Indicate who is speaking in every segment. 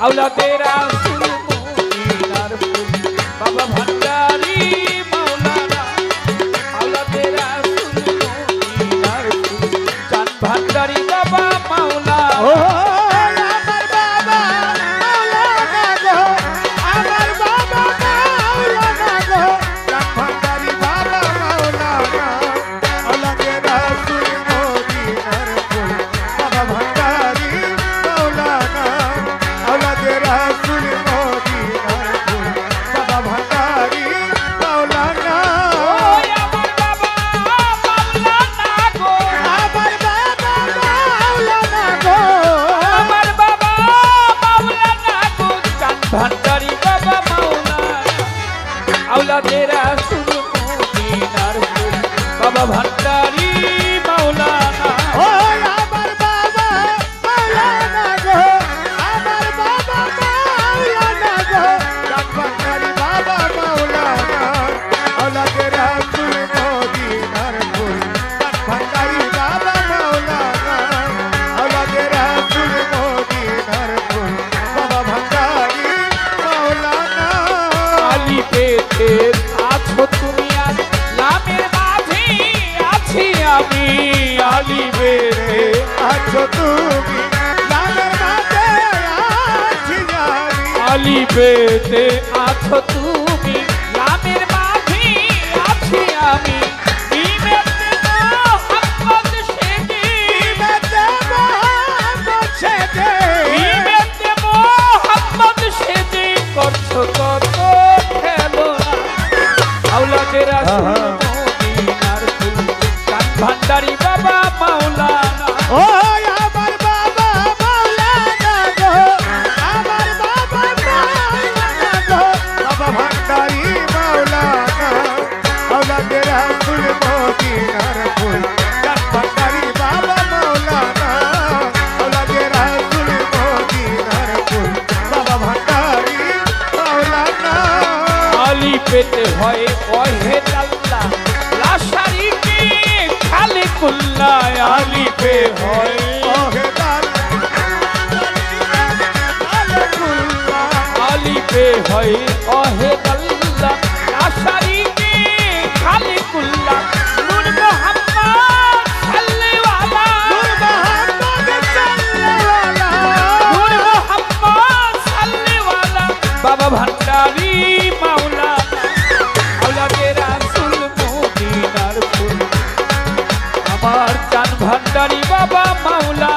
Speaker 1: আউলাদের আসুন ভান্ডারি বাবা মাওলানা
Speaker 2: আওলাদেরা শুধু মদিনার বাবা ভান্ডারী
Speaker 1: তুমি আছো
Speaker 2: তুমি
Speaker 1: লামের মাঝে আছি আমি। ভান্ডারি বাবা মাওলা ভয়ে কহে আল্লাহ লাশারি কে খালি কুল্লা আলিফে হয় কহে আলিফে হয় কহে আল্লাহ লাশারি কে খালি কুল্লা। বাবা ভান্ডারী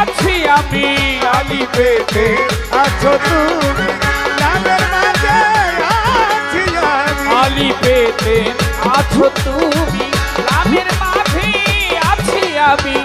Speaker 1: আছি আমি। আলি পেতে
Speaker 2: আছো তুমি নামের মাঝে আছি আমি।
Speaker 1: আলি পেতে আছো তুমি নামের মাঝে আছি আমি।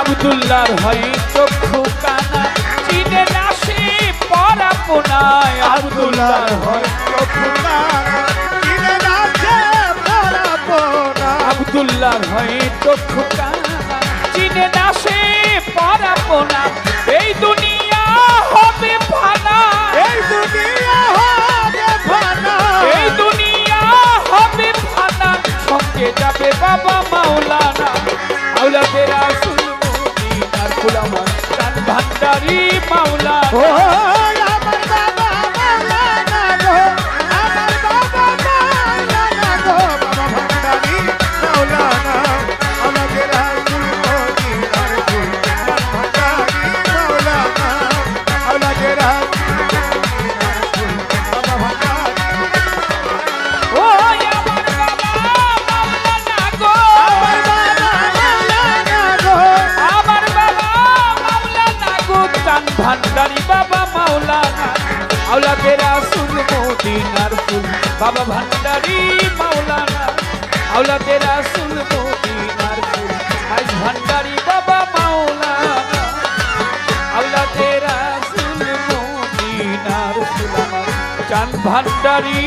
Speaker 1: আব্দুল্লাহর হয় চক্ষু কানা চিনে নাসি
Speaker 2: পরাপনায়।
Speaker 1: আব্দুল্লাহর হয়
Speaker 2: চক্ষু কানা চিনে নাসে পরাপনায়।
Speaker 1: আব্দুল্লাহর হয় চক্ষু কানা এই দুনিয়া হবে ফানা
Speaker 2: এই দুনিয়া হবে ফানা
Speaker 1: এই দুনিয়া হবে ফানা সঙ্গে যাবে বাবা মাওলানা। আউলা ফেরা সুলমুদিনার ফুলামান তার ভান্ডারি মাওলানা
Speaker 2: ভান্ডারি
Speaker 1: বাবা মাওলানা আওলাদে রাসুল মদিনার ফুল। বাবা ভান্ডারি মাওলানা আওলাদে রাসুল মদিনার ফুল। মাইজ ভান্ডারি বাবা মাওলানা আওলাদে রাসুল মদিনার ফুল। চান ভান্ডারি